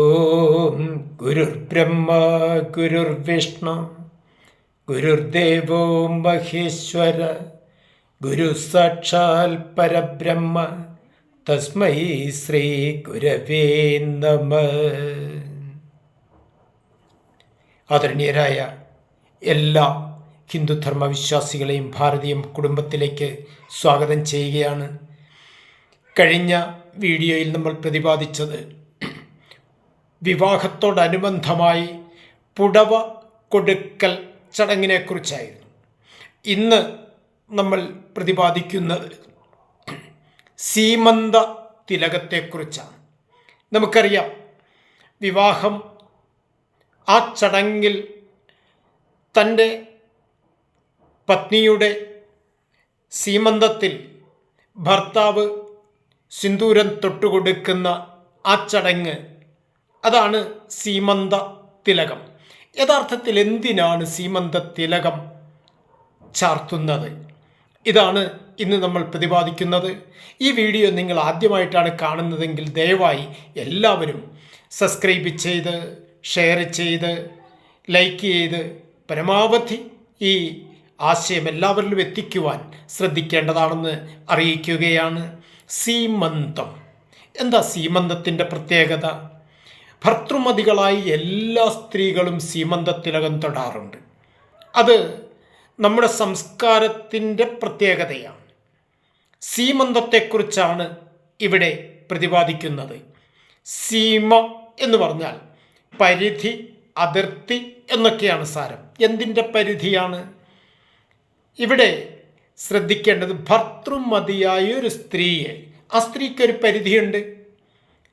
ഓം ഗുരുർബ്രഹ്മ ഗുരുർവിഷ്ണു ഗുരുർദേവോ മഹേശ്വര ഗുരു സാക്ഷാൽ പരബ്രഹ്മ തസ്മൈ ശ്രീ ഗുരവേ നമ. ആദരണീയരായ എല്ലാ ഹിന്ദുധർമ്മ വിശ്വാസികളെയും ഭാരതീയ കുടുംബത്തിലേക്ക് സ്വാഗതം ചെയ്യുകയാണ്. കഴിഞ്ഞ വീഡിയോയിൽ നമ്മൾ പ്രതിപാദിച്ചത് വിവാഹത്തോടനുബന്ധമായി പുടവ കൊടുക്കൽ ചടങ്ങിനെക്കുറിച്ചായിരുന്നു. ഇന്ന് നമ്മൾ പ്രതിപാദിക്കുന്നത് സീമന്ത തിലകത്തെക്കുറിച്ചാണ്. നമുക്കറിയാം വിവാഹം ആ ചടങ്ങിൽ തന്റെ പത്നിയുടെ സീമന്തത്തിൽ ഭർത്താവ് സിന്ദൂരം തൊട്ടുകൊടുക്കുന്ന ആ ചടങ്ങ് അതാണ് സീമന്ത തിലകം. യഥാർത്ഥത്തിൽ എന്തിനാണ് സീമന്ത തിലകം ചാർത്തുന്നത്? ഇതാണ് ഇന്ന് നമ്മൾ പ്രതിപാദിക്കുന്നത്. ഈ വീഡിയോ നിങ്ങൾ ആദ്യമായിട്ടാണ് കാണുന്നതെങ്കിൽ ദയവായി എല്ലാവരും സബ്സ്ക്രൈബ് ചെയ്ത് ഷെയർ ചെയ്ത് ലൈക്ക് ചെയ്ത് പരമാവധി ഈ ആശയം എല്ലാവരിലും എത്തിക്കുവാൻ ശ്രദ്ധിക്കേണ്ടതാണെന്ന് അറിയിക്കുകയാണ് സീമന്തം. എന്താ സീമന്തത്തിന്റെ പ്രത്യേകത? ഭർത്തൃമതികളായി എല്ലാ സ്ത്രീകളും സീമന്തത്തിലകം തൊടാറുണ്ട്. അത് നമ്മുടെ സംസ്കാരത്തിന്റെ പ്രത്യേകതയാണ്. സീമന്തത്തെക്കുറിച്ചാണ് ഇവിടെ പ്രതിപാദിക്കുന്നത്. സീമ എന്ന് പറഞ്ഞാൽ പരിധി അതിർത്തി എന്നൊക്കെയാണ് സാരം. എന്തിന്റെ പരിധിയാണ്? ഇവിടെ ശ്രദ്ധിക്കേണ്ടത് ഭർത്തൃമതിയായ ഒരു സ്ത്രീയെ. ആ സ്ത്രീക്കൊരു പരിധിയുണ്ട്.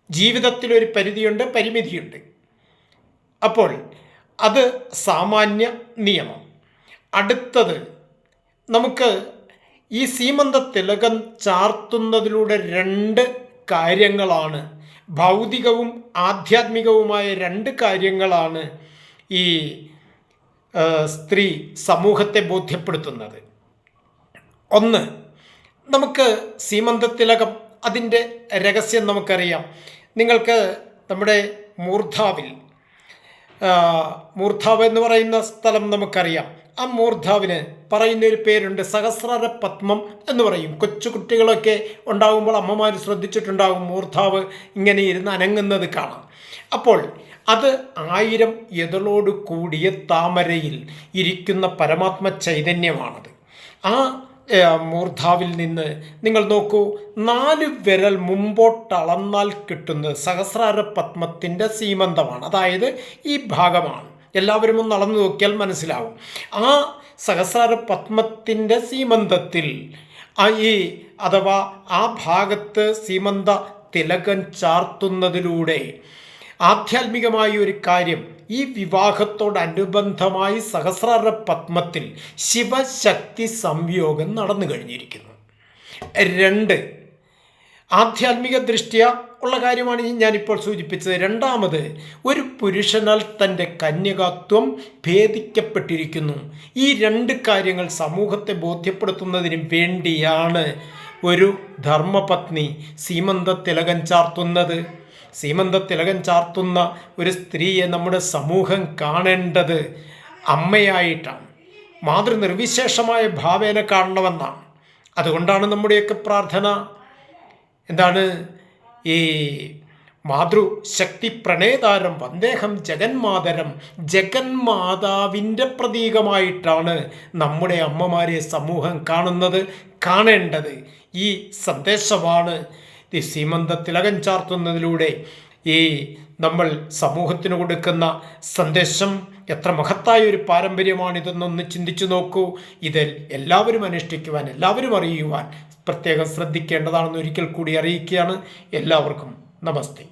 ജീവിതത്തിലൊരു പരിധിയുണ്ട് പരിമിതിയുണ്ട്. അപ്പോൾ അത് സാമാന്യ നിയമം. അടുത്തത് നമുക്ക് ഈ സീമന്ത തിലകം ചാർത്തുന്നതിലൂടെ രണ്ട് കാര്യങ്ങളാണ്. ഭൗതികവും ആധ്യാത്മികവുമായ രണ്ട് കാര്യങ്ങളാണ് ഈ സ്ത്രീ സമൂഹത്തെ ബോധ്യപ്പെടുത്തുന്നത്. ഒന്ന് നമുക്ക് സീമന്ത തിലകം അതിന്റെ രഹസ്യം നമുക്കറിയാം. നിങ്ങൾക്ക് നമ്മുടെ മൂർധാവിൽ മൂർധാവ് എന്ന് പറയുന്ന സ്ഥലം നമുക്കറിയാം. ആ മൂർധാവിന് പറയുന്ന ഒരു പേരുണ്ട് സഹസ്രര പത്മം എന്ന് പറയും. കൊച്ചു കുട്ടികളൊക്കെ ഉണ്ടാകുമ്പോൾ അമ്മമാർ ശ്രദ്ധിച്ചിട്ടുണ്ടാകും മൂർധാവ് ഇങ്ങനെ ഇരുന്ന് അനങ്ങുന്നത് കാണാം അപ്പോൾ അത് ആയിരം എതളോട് കൂടിയ താമരയിൽ ഇരിക്കുന്ന പരമാത്മ ചൈതന്യമാണത്. ആ മൂർധാവിൽ നിന്ന് നിങ്ങൾ നോക്കൂ നാല് വിരൽ മുമ്പോട്ടളന്നാൽ കിട്ടുന്നത് സഹസ്രാര പത്മത്തിന്റെ സീമന്തമാണ് അതായത് ഈ ഭാഗമാണ്. എല്ലാവരും ഒന്ന് അളന്നു നോക്കിയാൽ മനസ്സിലാവും. ആ സഹസ്രാര പത്മത്തിന്റെ സീമന്തത്തിൽ ഈ അഥവാ ആ ഭാഗത്ത് സീമന്ത തിലകൻ ചാർത്തുന്നതിലൂടെ ആധ്യാത്മികമായ ഒരു കാര്യം ഈ വിവാഹത്തോടനുബന്ധമായി സഹസ്രാര പത്മത്തിൽ ശിവശക്തി സംയോഗം നടന്നു കഴിഞ്ഞിരിക്കുന്നു. രണ്ട് ആധ്യാത്മിക ദൃഷ്ടിയ ഉള്ള കാര്യമാണ് ഞാനിപ്പോൾ സൂചിപ്പിച്ചത്. രണ്ടാമത് ഒരു പുരുഷനാൽ തന്റെ കന്യകാത്വം ഭേദിക്കപ്പെട്ടിരിക്കുന്നു. ഈ രണ്ട് കാര്യങ്ങൾ സമൂഹത്തെ ബോധ്യപ്പെടുത്തുന്നതിന് വേണ്ടിയാണ് ഒരു ധർമ്മപത്നി സീമന്ത തിലകൻ ചാർത്തുന്നത്. സീമന്ത തിലകൻ ചാർത്തുന്ന ഒരു സ്ത്രീയെ നമ്മുടെ സമൂഹം കാണേണ്ടത് അമ്മയായിട്ടാണ്. മാതൃ നിർവിശേഷമായ ഭാവേന കാണണമെന്നാണ്. അതുകൊണ്ടാണ് നമ്മുടെയൊക്കെ പ്രാർത്ഥന. എന്താണ്? ഈ മാതൃശക്തി പ്രണേതാരം വന്ദേഹം ജഗന്മാതരം ജഗന്മാതാവിന്റെ പ്രതീകമായിട്ടാണ് നമ്മുടെ അമ്മമാരെ സമൂഹം കാണുന്നത് കാണേണ്ടത്. ഈ സന്ദേശമാണ് സീമന്ത തിലകം ചാർത്തുന്നതിലൂടെ ഈ നമ്മൾ സമൂഹത്തിന് കൊടുക്കുന്ന സന്ദേശം എത്ര മഹത്തായ ഒരു പാരമ്പര്യമാണിതെന്നൊന്ന് ചിന്തിച്ചു നോക്കൂ. ഇത് എല്ലാവരും അനുഷ്ഠിക്കുവാൻ എല്ലാവരും അറിയുവാൻ പ്രത്യേകം ശ്രദ്ധിക്കേണ്ടതാണെന്ന് ഒരിക്കൽ കൂടി അറിയിക്കുകയാണ്. എല്ലാവർക്കും നമസ്തേ.